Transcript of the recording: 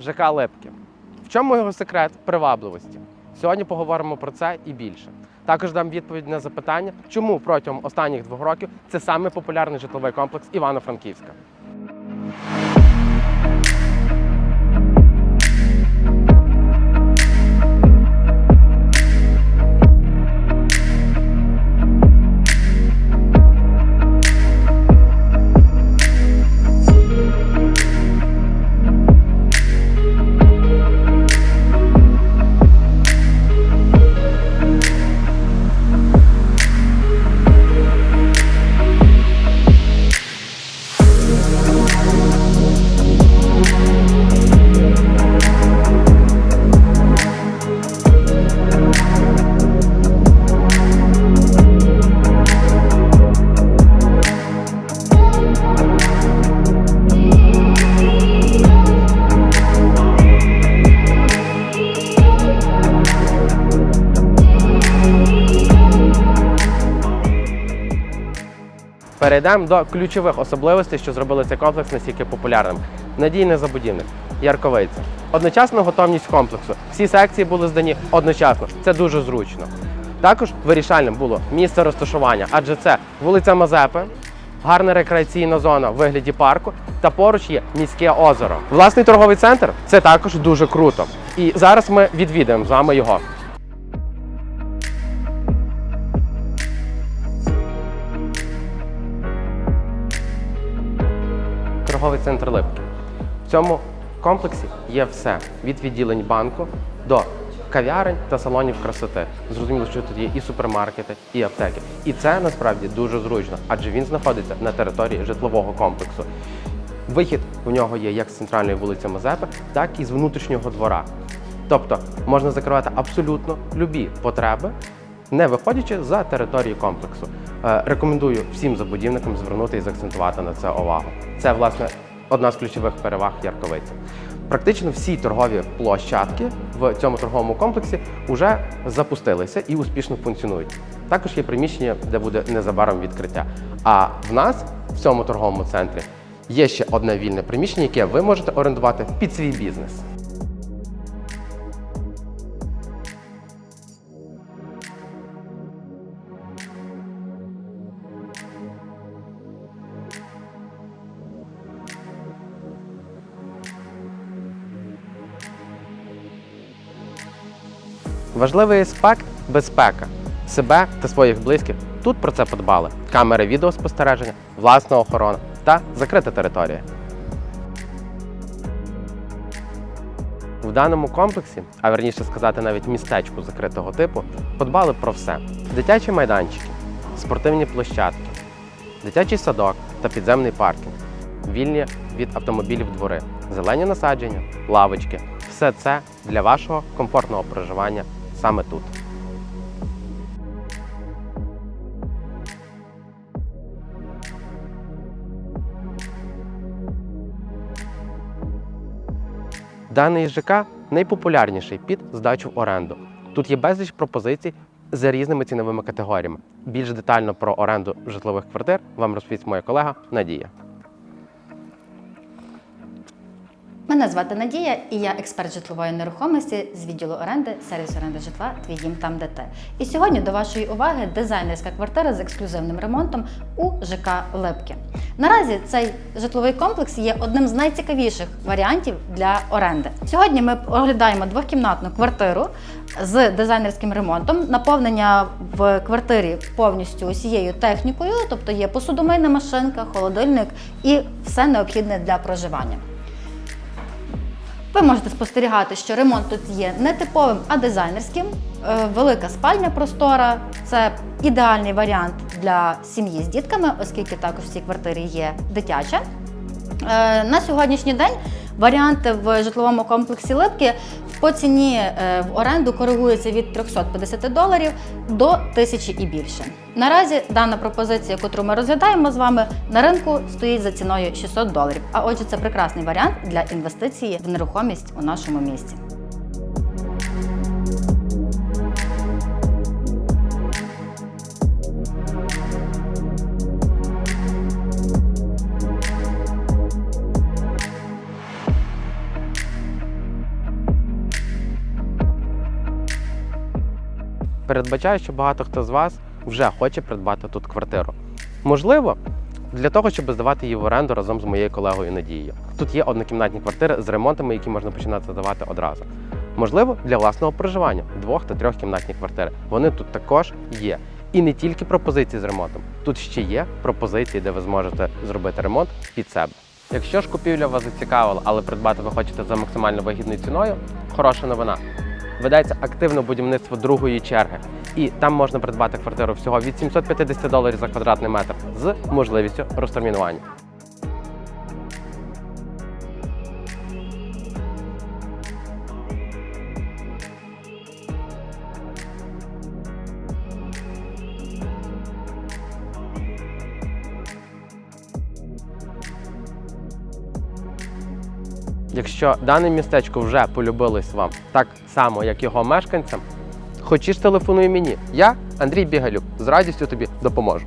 ЖК Липки. В чому його секрет привабливості? Сьогодні поговоримо про це і більше. Також дам відповідь на запитання, чому протягом останніх двох років це саме популярний житловий комплекс Івано-Франківська. Перейдемо до ключових особливостей, що зробили цей комплекс настільки популярним. Надійний забудівник, ярковиця. Одночасна готовність комплексу. Всі секції були здані одночасно. Це дуже зручно. Також вирішальним було місце розташування, адже це вулиця Мазепи, гарна рекреаційна зона в вигляді парку та поруч є міське озеро. Власний торговий центр це також дуже круто. І зараз ми відвідаємо з вами його. Торговий центр Липки. В цьому комплексі є все від відділень банку до кав'ярень та салонів красоти. Зрозуміло, що тут є і супермаркети, і аптеки. І це насправді дуже зручно, адже він знаходиться на території житлового комплексу. Вихід у нього є як з центральної вулиці Мазепи, так і з внутрішнього двора. Тобто можна закривати абсолютно любі потреби, не виходячи за територію комплексу. Е, Рекомендую всім забудівникам звернути і заакцентувати на це увагу. Це, власне, одна з ключових переваг Ярковиці. Практично всі торгові площадки в цьому торговому комплексі вже запустилися і успішно функціонують. Також є приміщення, де буде незабаром відкриття. А в нас в цьому торговому центрі є ще одне вільне приміщення, яке ви можете орендувати під свій бізнес. Важливий аспект безпека себе та своїх близьких. Тут про це подбали: камери відеоспостереження, власна охорона та закрита територія. В даному комплексі, а верніше сказати, навіть містечку закритого типу, подбали про все: дитячі майданчики, спортивні площадки, дитячий садок та підземний паркінг, вільні від автомобілів двори, зелені насадження, лавочки. Все це для вашого комфортного проживання саме тут. Даний ЖК найпопулярніший під здачу в оренду. Тут є безліч пропозицій за різними ціновими категоріями. Більш детально про оренду житлових квартир вам розповість моя колега Надія. Мене звати Надія, і я експерт житлової нерухомості з відділу оренди, сервіс оренди житла Твій дім там, де ти. І сьогодні до вашої уваги дизайнерська квартира з ексклюзивним ремонтом у ЖК Липки. Наразі цей житловий комплекс є одним з найцікавіших варіантів для оренди. Сьогодні ми оглядаємо двохкімнатну квартиру з дизайнерським ремонтом, наповнення в квартирі повністю усією технікою, тобто є посудомийна машинка, холодильник і все необхідне для проживання. Ви можете спостерігати, що ремонт тут є не типовим, а дизайнерським. Е, Велика спальня простора це ідеальний варіант для сім'ї з дітками, оскільки також в цій квартирі є дитяча. Е, На сьогоднішній день варіанти в житловому комплексі Липки по ціні е, в оренду коригуються від 350 доларів до 1000 і більше. Наразі дана пропозиція, яку ми розглядаємо з вами, на ринку стоїть за ціною 600 доларів. А отже, це прекрасний варіант для інвестиції в нерухомість у нашому місті. Передбачаю, що багато хто з вас вже хоче придбати тут квартиру. Можливо, для того, щоб здавати її в оренду разом з моєю колегою Надією. Тут є однокімнатні квартири з ремонтами, які можна починати здавати одразу. Можливо, для власного проживання двох та трьохкімнатні квартири. Вони тут також є. І не тільки пропозиції з ремонтом. Тут ще є пропозиції, де ви зможете зробити ремонт під себе. Якщо ж купівля вас зацікавила, але придбати ви хочете за максимально вигідною ціною, хороша новина. Ведеться активне будівництво другої черги, і там можна придбати квартиру всього від 750 доларів за квадратний метр з можливістю розтермінування. Якщо дане містечко вже полюбилось вам так само, як його мешканцям, хочеш телефонуй мені. Я Андрій Бігалюк з радістю тобі допоможу.